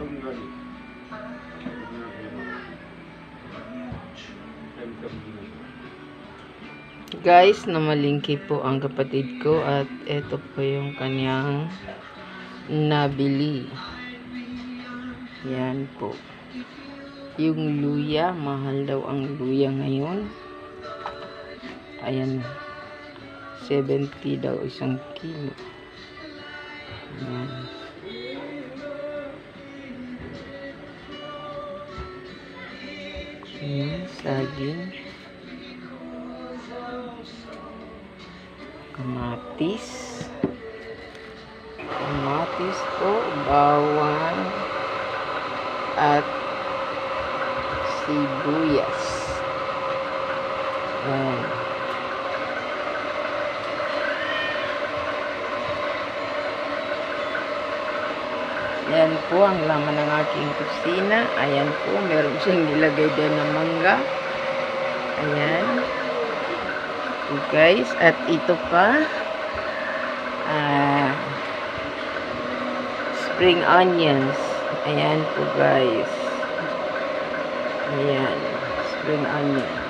nga ni. Guys, namalingki po ang kapatid ko at ito po yung kanyang nabili. Yan po. Yung luya, mahal daw ang luya ngayon. Ayan. 70 daw isang kilo. Yan, saging. Kamatis. Kamatis po, bawang, at sibuyas. Yan. Yan po ang laman ng aking kusina. Ayan po, meron siyang nilagay din ng mangga. Ayan. So guys, at ito pa, ah, spring onions. Ayan po guys. Ayan, spring onions.